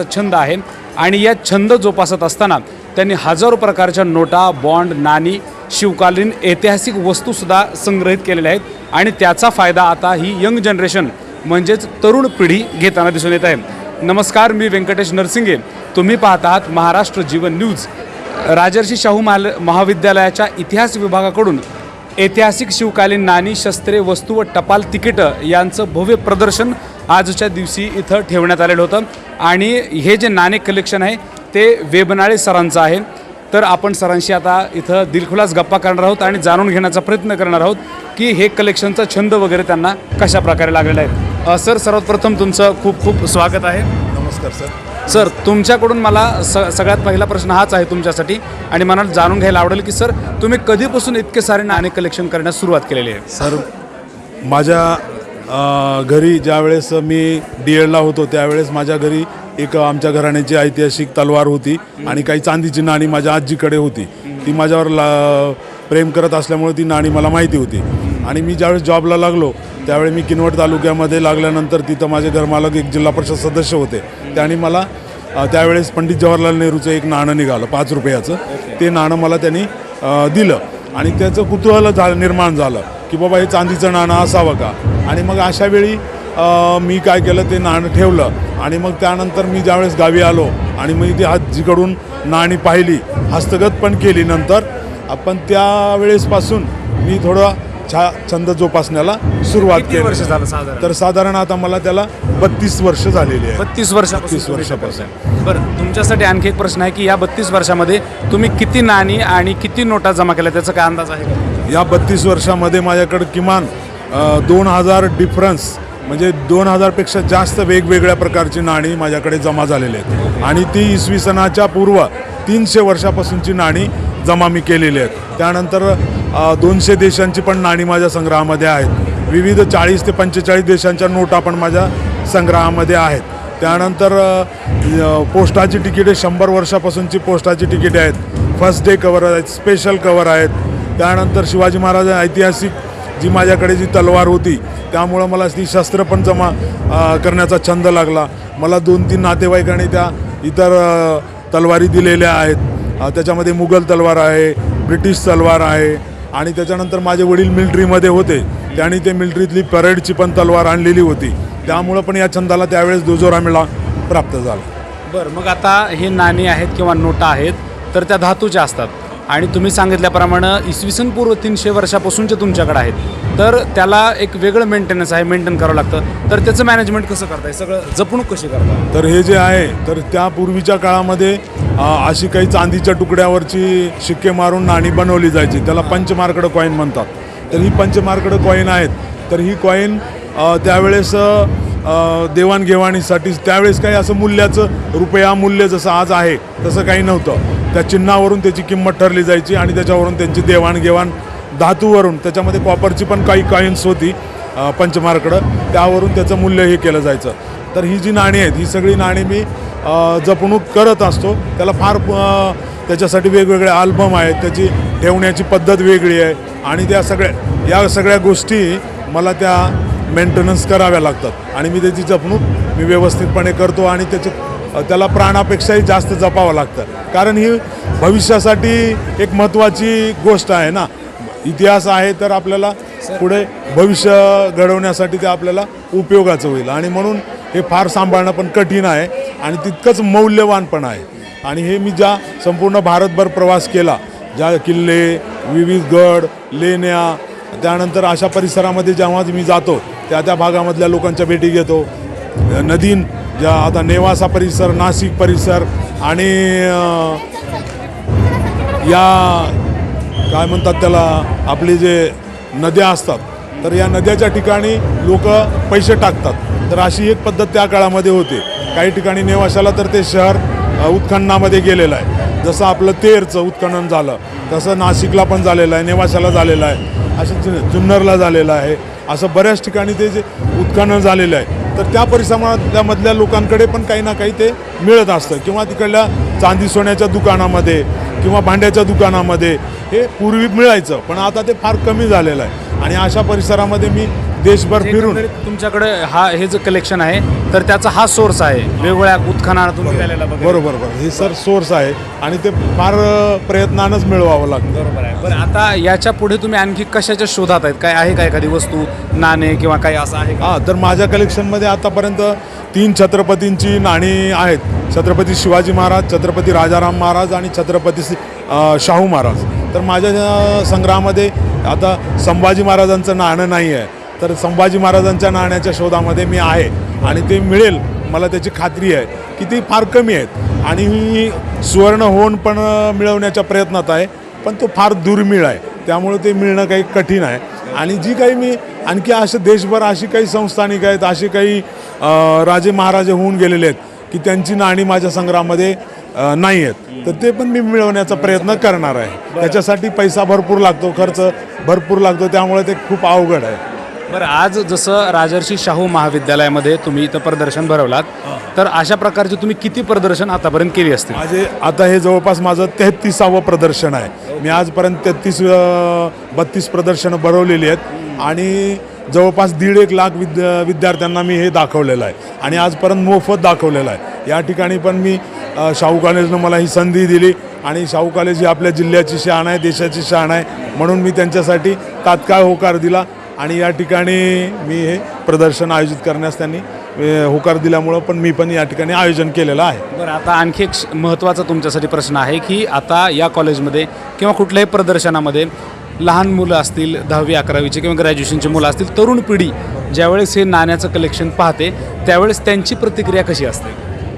छंद आहे. आणि या छंद जोपासत असताना त्यांनी हजारो प्रकारच्या नोटा बॉन्ड नाणी शिवकालीन ऐतिहासिक वस्तूसुद्धा संग्रहित केलेल्या आहेत. आणि त्याचा फायदा आता ही यंग जनरेशन म्हणजेच तरुण पिढी घेताना दिसून येत आहे. नमस्कार मी व्यंकटेश नरसिंगे. तुम्ही पाहत आहात महाराष्ट्र जीवन न्यूज. राजर्षी शाहू महाल महाविद्यालयाच्या इतिहास विभागाकडून ऐतिहासिक शिवकालीन नाणी शस्त्रे वस्तू व टपाल तिकीटं यांचं भव्य प्रदर्शन आजच्या दिवशी इथं ठेवण्यात आलेलं होतं. आणि हे जे नाणे कलेक्शन आहे ते वेबनाळे सरांचं आहे. तर आपण सरांशी आता इथं दिलखुलास गप्पा करणार आहोत आणि जाणून घेण्याचा प्रयत्न करणार आहोत की हे कलेक्शनचा छंद वगैरे त्यांना कशा प्रकारे लागलेला आहे. सर सर्वात प्रथम तुमचं खूप खूप स्वागत आहे. नमस्कार सर. सर तुमच्याकडून मला स सगळ्यात पहिला प्रश्न हाच आहे तुमच्यासाठी. आणि मला जाणून घ्यायला आवडेल की सर तुम्ही कधीपासून इतके सारे नाणे कलेक्शन करण्यास सुरुवात केलेली आहे? सर माझ्या घरी ज्यावेळेस मी डी एडला होतो त्यावेळेस माझ्या घरी एक आमच्या घराण्याची ऐतिहासिक तलवार होती आणि काही चांदीची नाणी माझ्या आजीकडे होती. ती माझ्यावर ला प्रेम करत असल्यामुळे ती नाणी मला माहिती होती. आणि मी ज्यावेळेस जॉबला लागलो त्यावेळी मी किनवट तालुक्यामध्ये लागल्यानंतर तिथं माझे घरमालक एक जिल्हा परिषद सदस्य होते. त्यांनी मला त्यावेळेस पंडित जवाहरलाल नेहरूचं एक नाणं निघालं पाच रुपयाचं. ते नाणं मला त्यांनी दिलं. आणि त्याचं कुतूहल झालं निर्माण झालं की बाबा हे चांदीचं नाणं असावं का? आणि मग अशा वेळी अ, मी काय केलं ते नाणं ठेवलं. आणि मग त्यानंतर मी ज्यावेळेस गावी आलो आणि मी ती आजीकडून नाणी पाहिली हस्तगत पण केली नंतर आपण त्यावेळेसपासून मी थोडं छा छंद जोपासण्याला सुरुवात केली. वर्ष झालं साधारण? तर साधारण आता मला त्याला बत्तीस वर्ष झालेली आहे बत्तीस 32 तुम्ही वर्षापासून. बरं तुमच्यासाठी आणखी एक प्रश्न आहे की या बत्तीस वर्षामध्ये तुम्ही किती नाणी आणि किती नोटा जमा केल्या? त्याचा काय अंदाज आहे या बत्तीस वर्षामध्ये माझ्याकडे किमान दोन हजार डिफरन्स म्हणजे दोन हजारपेक्षा जास्त वेगवेगळ्या प्रकारची नाणी माझ्याकडे जमा झालेली आहेत. आणि ती इसवी सणाच्या पूर्व तीनशे वर्षापासूनची नाणी जमा मी केलेली आहेत. त्यानंतर दोनशे देशांची पण नाणी माझ्या संग्रहामध्ये आहेत. विविध चाळीस ते पंचेचाळीस देशांच्या नोटा पण माझ्या संग्रहामध्ये आहेत. त्यानंतर पोस्टाची तिकिटे शंभर वर्षापासूनची पोस्टाची तिकिटे आहेत. फर्स्ट डे कवर आहेत स्पेशल कवर आहेत. त्यानंतर शिवाजी महाराज ऐतिहासिक जी माझ्याकडे जी तलवार होती त्यामुळं मला ती शस्त्र पण जमा करण्याचा छंद लागला. मला दोन तीन नातेवाईकांनी त्या इतर तलवारी दिलेल्या आहेत. त्याच्यामध्ये मुघल तलवार आहे ब्रिटिश तलवार आहे आणि त्याच्यानंतर माझे वडील मिलिटरीमध्ये होते. त्यांनी ते मिलिटरीतली परेडची पण तलवार आणलेली होती. त्यामुळं पण या छंदाला त्यावेळेस दुजोरा मिळा प्राप्त झाला. बरं मग आता हे नाणी आहेत किंवा नोटा आहेत तर त्या धातूच्या असतात. आणि तुम्ही सांगितल्याप्रमाणे इसवी सन पूर्व तीनशे वर्षापासूनचे तुमच्याकडे आहेत. तर त्याला एक वेगळं मेंटेनन्स आहे मेंटेन करावं लागतं. तर त्याचं मॅनेजमेंट कसं करताय? सगळं जपणूक कशी करता तर हे जे आहे तर त्या पूर्वीच्या काळामध्ये अशी काही चांदीच्या तुकड्यावरची शिक्के मारून नाणी बनवली जायची. त्याला पंचमार्कड कॉईन म्हणतात. तर ही पंचमार्कड कॉईन आहेत. तर ही कॉईन त्यावेळेस देवाणघेवाणीसाठी त्यावेळेस काही असं मूल्याचं रुपया मूल्य जसं आज आहे तसं काही नव्हतं. त्या चिन्हावरून त्याची किंमत ठरली जायची आणि त्याच्यावरून त्यांची देवाणघेवाण धातूवरून त्याच्यामध्ये कॉपरची पण काही कॉईन्स होती पंचमारकडं पंचमार्कडं त्यावरून त्याचं मूल्य हे केलं जायचं. तर ही जी नाणी आहेत ही सगळी नाणी मी जपणूक करत असतो. त्याला फार त्याच्यासाठी वेगवेगळे आल्बम आहेत त्याची ठेवण्याची पद्धत वेगळी आहे आणि त्या सगळ्या या सगळ्या गोष्टी मला त्या मेंटेनन्स कराव्या लागतात. आणि मी त्याची जपणूक मी व्यवस्थितपणे करतो आणि त्याचे त्याला प्राणापेक्षाही जास्त जपावं लागतं. कारण ही भविष्यासाठी एक महत्त्वाची गोष्ट आहे ना. इतिहास आहे तर आपल्याला पुढे भविष्य घडवण्यासाठी ते आपल्याला उपयोगाचं होईल. आणि म्हणून हे फार सांभाळणं पण कठीण आहे आणि तितकंच मौल्यवान पण आहे. आणि हे मी ज्या संपूर्ण भारतभर प्रवास केला ज्या किल्ले विविध गड लेण्या त्यानंतर अशा परिसरामध्ये जेव्हा मी जातो त्या त्या भागामधल्या लोकांच्या भेटी घेतो. नदीन ज्या आता नेवासा परिसर नाशिक परिसर आणि या काय म्हणतात त्याला आपले जे नद्या असतात तर या नद्याच्या ठिकाणी लोक पैसे टाकतात. तर अशी एक पद्धत त्या काळामध्ये होते. काही ठिकाणी नेवाशाला तर ते शहर उत्खननामध्ये गेलेलं आहे. जसं आपलं तेरचं उत्खनन झालं तसं नाशिकला पण झालेलं आहे नेवाशाला झालेलं आहे असं जु- जुन्नरला झालेलं आहे असं बऱ्याच ठिकाणी ते जे उत्खनन झालेलं आहे तर त्या परिसरामधल्या लोकांकडे पण काही ना काही ते मिळत असतं. किंवा तिकडल्या चांदी सोन्याच्या दुकानामध्ये किंवा भांड्याच्या दुकानामध्ये हे पूर्वी मिळायचं पण आता ते फार कमी झालेलं आहे. आणि अशा परिसरामध्ये मी देशभर फिरून. तुमच्याकडे हा हे जे कलेक्शन आहे तर त्याचा हा सोर्स आहे. वेगवेगळ्या उत्खननातून. बरोबर. बरोबर हे सर सोर्स आहे आणि ते फार प्रयत्नानंच मिळवावं लागतं. बरोबर आहे. बरं आता याच्यापुढे तुम्ही आणखी कशाच्या शोधात आहेत? काय आहे का एखादी वस्तू नाणे किंवा काही असं आहे का? हां तर माझ्या कलेक्शनमध्ये आतापर्यंत तीन छत्रपतींची नाणी आहेत. छत्रपती शिवाजी महाराज छत्रपती राजाराम महाराज आणि छत्रपती शाहू महाराज. तर माझ्या संग्रहामध्ये आता संभाजी महाराजांचं नाणं नाही आहे तर संभाजी महाराजांच्या नाण्याच्या शोधामध्ये मी आहे आणि ते मिळेल मला त्याची खात्री आहे की ती फार कमी आहेत. आणि ही सुवर्ण होऊन पण मिळवण्याच्या प्रयत्नात आहे पण तो फार दुर्मिळ आहे. त्यामुळे ते मिळणं काही कठीण आहे. आणि जी काही मी आणखी असे देशभर अशी काही संस्थानिक आहेत अशी काही राजे महाराजे होऊन गेलेले आहेत की त्यांची नाणी माझ्या संग्रहामध्ये नाही आहेत. तर ते पण मी मिळवण्याचा प्रयत्न करणार आहे. त्याच्यासाठी पैसा भरपूर लागतो खर्च भरपूर लागतो त्यामुळे ते खूप अवघड आहे. बरं आज जसं राजर्षी शाहू महाविद्यालयामध्ये तुम्ही इथं प्रदर्शन भरवलात तर अशा प्रकारची तुम्ही किती प्रदर्शन आतापर्यंत केली असतील? माझे आता हे जवळपास माझं तेहतीसावं प्रदर्शन आहे. मी आजपर्यंत तेहतीस बत्तीस प्रदर्शनं भरवलेली आहेत आणि जवळपास दीड एक लाख विद्या विद्यार्थ्यांना मी हे दाखवलेलं आहे. आणि आजपर्यंत मोफत दाखवलेलं आहे. या ठिकाणी पण मी शाहू कॉलेजनं मला ही संधी दिली आणि शाहू कॉलेज ही आपल्या जिल्ह्याची शान आहे देशाची शान आहे म्हणून मी त्यांच्यासाठी तात्काळ होकार दिला. आणि या ठिकाणी मी हे प्रदर्शन आयोजित करण्यास त्यांनी होकार दिल्यामुळं पण मी पण या ठिकाणी आयोजन केलेलं आहे. बरं आता आणखी एक महत्त्वाचा तुमच्यासाठी प्रश्न आहे की आता या कॉलेजमध्ये किंवा कुठल्याही प्रदर्शनामध्ये लहान मुलं असतील दहावी अकरावीचे किंवा ग्रॅज्युएशनची मुलं असतील तरुण पिढी ज्यावेळेस हे नाण्याचं कलेक्शन पाहते त्यावेळेस त्यांची प्रतिक्रिया कशी असते?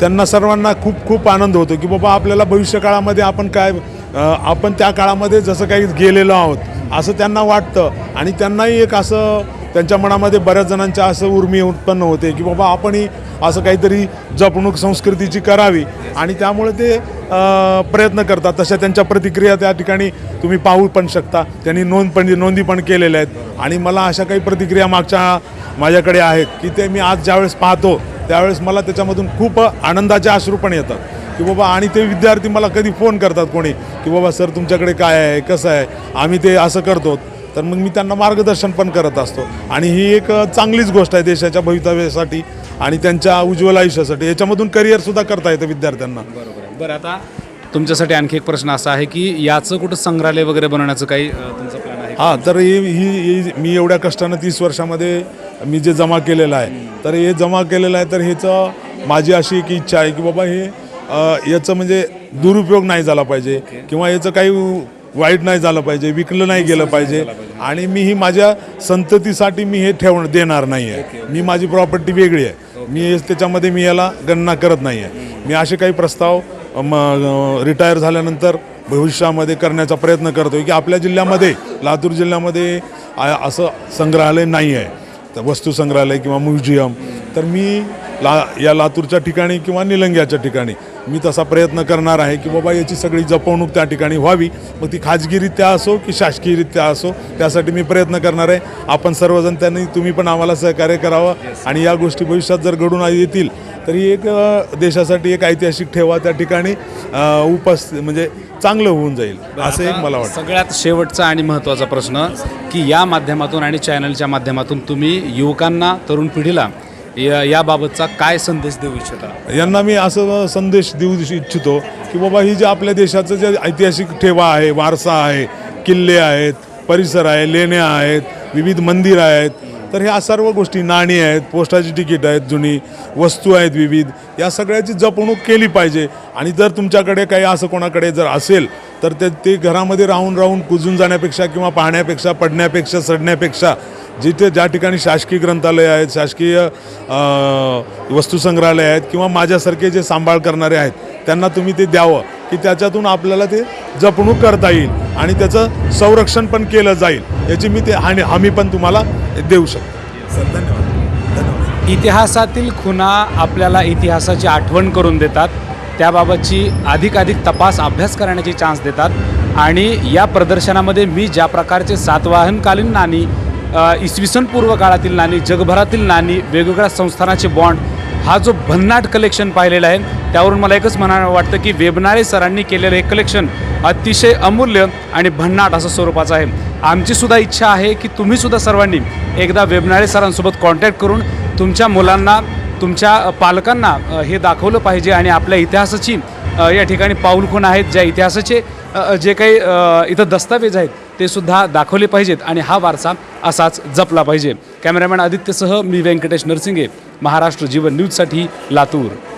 त्यांना सर्वांना खूप खूप आनंद होतो की बाबा आपल्याला भविष्यकाळामध्ये आपण काय आपण त्या काळामध्ये जसं काही गेलेलो आहोत असं त्यांना वाटतं. आणि त्यांनाही एक असं त्यांच्या मनामध्ये बऱ्याच जणांच्या असं उर्मी उत्पन्न होते की बाबा आपणही असं काहीतरी जपणूक संस्कृतीची करावी. आणि त्यामुळे ते प्रयत्न करतात. तशा त्यांच्या प्रतिक्रिया त्या ठिकाणी तुम्ही पाहू पण शकता. त्यांनी नोंद पण नोंदी पण केलेल्या आहेत. आणि मला अशा काही प्रतिक्रिया मागच्या माझ्याकडे आहेत की ते मी आज ज्यावेळेस पाहतो त्यावेळेस मला त्याच्यामधून खूप आनंदाचे अश्रू पण येतात. की बाबा आणि ते विद्यार्थी मला कधी फोन करतात कोणी की बाबा सर तुमच्याकडे काय आहे? कसं आहे? आम्ही ते असं करतो. तर मग मी त्यांना मार्गदर्शन पण करत असतो. आणि ही एक चांगलीच गोष्ट आहे देशाच्या भवितव्यासाठी आणि त्यांच्या उज्ज्वल आयुष्यासाठी. याच्यामधून करिअरसुद्धा करता येतं विद्यार्थ्यांना. बरोबर आहे. बरं आता तुमच्यासाठी आणखी एक प्रश्न असा आहे की याचं कुठं संग्रहालय वगैरे बनवण्याचं काही तुमचा प्लॅन आहे? हां तर ही ही मी एवढ्या कष्टानं तीस वर्षामध्ये मी जे जमा केलेलं आहे. तर हे जमा केलेलं आहे तर ह्याचं माझी अशी एक इच्छा आहे की बाबा हे याचं म्हणजे दुरुपयोग नाही झाला पाहिजे किंवा याचं काही वाईट नाही झालं पाहिजे विकलं नाही गेलं पाहिजे. आणि मी ही माझ्या संततीसाठी मी हे ठेवण देणार नाही आहे. मी माझी प्रॉपर्टी वेगळी आहे. मी त्याच्यामध्ये मी याला गणना करत नाही आहे. मी असे काही प्रस्ताव रिटायर झाल्यानंतर भविष्यामध्ये करण्याचा प्रयत्न करतो की आपल्या जिल्ह्यामध्ये लातूर जिल्ह्यामध्ये असं संग्रहालय नाही आहे. तर वस्तू संग्रहालय किंवा म्युझियम. तर मी ला या लातूरच्या ठिकाणी किंवा निलंग्याच्या ठिकाणी. मी तसा प्रयत्न करणार आहे की बाबा याची सगळी जपवणूक त्या ठिकाणी व्हावी. मग ती खाजगीरित्या असो की शासकीयरित्या असो त्यासाठी मी प्रयत्न करणार आहे. आपण सर्वजण त्यांनी तुम्ही पण आम्हाला सहकार्य करावं आणि या गोष्टी भविष्यात जर घडून येतील तर ही एक देशासाठी एक ऐतिहासिक ठेवा त्या ठिकाणी उपस्थित म्हणजे चांगलं होऊन जाईल असं एक मला वाटतं. सगळ्यात शेवटचा आणि महत्त्वाचा प्रश्न की या माध्यमातून आणि चॅनलच्या माध्यमातून तुम्ही युवकांना तरुण पिढीला या याबाबतचा काय संदेश देऊ इच्छिता? यांना मी असं संदेश देऊ इच्छितो की बाबा ही जे आपल्या देशाचं जे ऐतिहासिक ठेवा आहे वारसा आहे किल्ले आहेत परिसर आहे लेण्या आहेत विविध मंदिर आहेत तर ह्या सर्व गोष्टी नाणी आहेत पोस्टाची तिकीट आहेत जुनी वस्तू आहेत विविध या सगळ्याची जपणूक केली पाहिजे. आणि जर तुमच्याकडे काही असं कोणाकडे जर असेल तर ते ते घरामध्ये राहून राहून कुजून जाण्यापेक्षा किंवा पाहण्यापेक्षा पडण्यापेक्षा सडण्यापेक्षा जिथे ज्या ठिकाणी शासकीय ग्रंथालय आहेत शासकीय अ, वस्तुसंग्रहालय आहेत किंवा माझ्यासारखे जे सांभाळ करणारे आहेत त्यांना तुम्ही ते द्यावं. की त्याच्यातून आपल्याला ते जपणूक करता येईल आणि त्याचं संरक्षण पण केलं जाईल. याची मी ते आणि हमी पण तुम्हाला देऊ शकतो. सर धन्यवाद. धन्यवाद. इतिहासातील खुणा आपल्याला इतिहासाची आठवण करून देतात. त्याबाबतची अधिकाधिक तपास अभ्यास करण्याची चान्स देतात. आणि या प्रदर्शनामध्ये मी ज्या प्रकारचे सातवाहनकालीन नाणी इसवी सन पूर्व काळातील नाणी जगभरातील नाणी वेगवेगळ्या संस्थानाचे बॉन्ड हा जो भन्नाट कलेक्शन पाहिलेला आहे त्यावरून मला एकच म्हणा वाटतं की वेबनाळे सरांनी केलेलं हे कलेक्शन अतिशय अमूल्य आणि भन्नाट असं स्वरूपाचं आहे. आमचीसुद्धा इच्छा आहे की तुम्हीसुद्धा सर्वांनी एकदा वेबनाळे सरांसोबत कॉन्टॅक्ट करून तुमच्या मुलांना तुमच्या पालकांना हे दाखवलं पाहिजे आणि आपल्या इतिहासाची या ठिकाणी पाऊलखुण आहेत ज्या इतिहासाचे जे काही इथं दस्तावेज आहेत ते सुद्धा दाखवले पाहिजेत आणि हा वारसा असाच जपला पाहिजे. कॅमेरामॅन आदित्यसह मी व्यंकटेश नरसिंगे. महाराष्ट्र जीवन न्यूजसाठी लातूर.